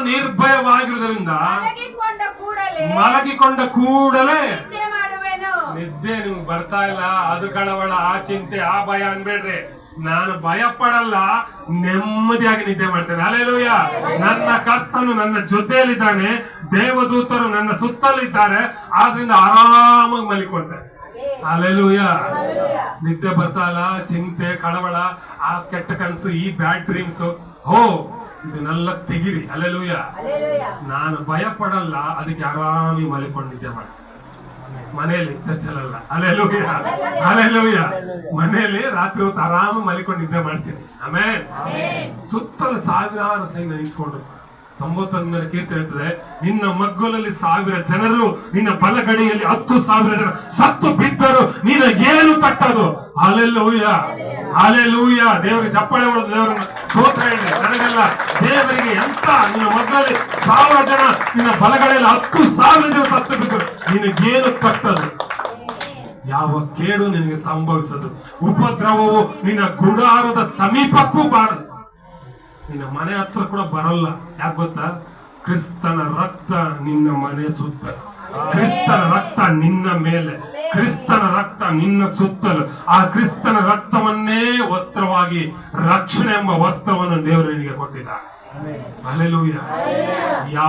ನಿರ್ಭಯವಾಗಿರುವುದರಿಂದ ಮಲಗಿಕೊಂಡ ಕೂಡಲೇ ನಿದ್ದೆ ನಿಮ್ಗೆ ಬರ್ತಾ ಇಲ್ಲ. ಅದು ಕಳವಳ ಆ ಚಿಂತೆ ಆ ಭಯ ಅನ್ಬೇಡ್ರಿ. ನಾನು ಭಯ ಪಡಲ್ಲ ನೆಮ್ಮದಿಯಾಗಿ ನಿದ್ದೆ ಮಾಡ್ತೇನೆ. ಅಲೆಲೂಯ ನನ್ನ ಕರ್ತನು ನನ್ನ ಜೊತೆಯಲ್ಲಿದ್ದಾನೆ. ದೇವದೂತರು ನನ್ನ ಸುತ್ತಲಿದ್ದಾರೆ. ಆದ್ರಿಂದ ಆರಾಮಾಗಿ ಮಲಿಕೊಂಡೆ. ಅಲೆಲೂಯ ನಿದ್ದೆ ಬರ್ತಾ ಇಲ್ಲ ಚಿಂತೆ ಕಳವಳ ಆ ಕೆಟ್ಟ ಕನಸು ಈ ಬ್ಯಾಡ್ ಡ್ರೀಮ್ಸ್ ಹೋ ಇದನ್ನೆಲ್ಲ ತೆಗಿರಿ. ಅಲೆಲೂಯ ನಾನು ಭಯ ಪಡಲ್ಲ ಅದಕ್ಕೆ ಆರಾಮಿ ಮಲಿಕೊಂಡಿದ್ದೆ ಮಾಡ ಮನೆಯಲ್ಲಿ ಚರ್ಚಲ್ಲ ಅಲೆಲೂಯ ಅಲೆಲೂಯ ಮನೆಯಲ್ಲಿ ರಾತ್ರಿ ಹೊತ್ತು ಆರಾಮ ಮಲಿಕೊಂಡಿದ್ದೆ ಮಾಡ್ತೀನಿ. ಆಮೇಲೆ ಸುತ್ತಲೂ ಸಾವಿರಾರು ಸೈನ್ಯ ನಿಂತ್ಕೊಂಡು ತೊಂಬತ್ತೊಂದರ ಕೀರ್ತಿ ಹೇಳ್ತದೆ ನಿನ್ನ ಮಗ್ಗುಲಲ್ಲಿ ಸಾವಿರ ಜನರು ನಿನ್ನ ಬಲಗಡೆಯಲ್ಲಿ ಹತ್ತು ಸಾವಿರ ಜನ ಸತ್ತು ತಟ್ಟದು ಅಲೆಲ್ಲೂಯ ಅಲೆಲ್ಲೂಯ ದೇವರಿಗೆ ಚಪ್ಪಾಳೆ ಹೊಡೆದು ದೇವರನ್ನ ಸ್ತೋತ್ರ ಹೇಳಿ. ನನಗೆಲ್ಲ ದೇವರಿಗೆ ಎಂತ? ನಿನ್ನ ಮಗ್ಗಲ್ಲಿ ಸಾವಿರ ಜನ ನಿನ್ನ ಬಲಗಳಲ್ಲಿ ಹತ್ತು ಸಾವಿರ ಜನ ಸತ್ತು ಬಿದ್ದರು ನಿನಗೇನು ತಟ್ಟದು ಯಾವ ಕೇಡು ನಿನಗೆ ಸಂಭವಿಸದು? ಉಪದ್ರವವು ನಿನ್ನ ಗುಡಾರದ ಸಮೀಪಕ್ಕೂ ಬಾರದು. ನಿನ್ನ ಮನೆ ಹತ್ರ ಕೂಡ ಬರಲ್ಲ. ಯಾಕೆ ಗೊತ್ತಾ? ಕ್ರಿಸ್ತನ ರಕ್ತ ನಿನ್ನ ಮನೆ ಸುತ್ತ. ಕ್ರಿಸ್ತನ ರಕ್ತ ನಿನ್ನ ಮೇಲೆ. ಕ್ರಿಸ್ತನ ರಕ್ತ ನಿನ್ನ ಸುತ್ತಲು. ಆ ಕ್ರಿಸ್ತನ ರಕ್ತವನ್ನೇ ವಸ್ತ್ರವಾಗಿ ರಕ್ಷಣೆ ಎಂಬ ವಸ್ತ್ರವನ್ನು ದೇವರು ನಿನಗೆ ಯಾವ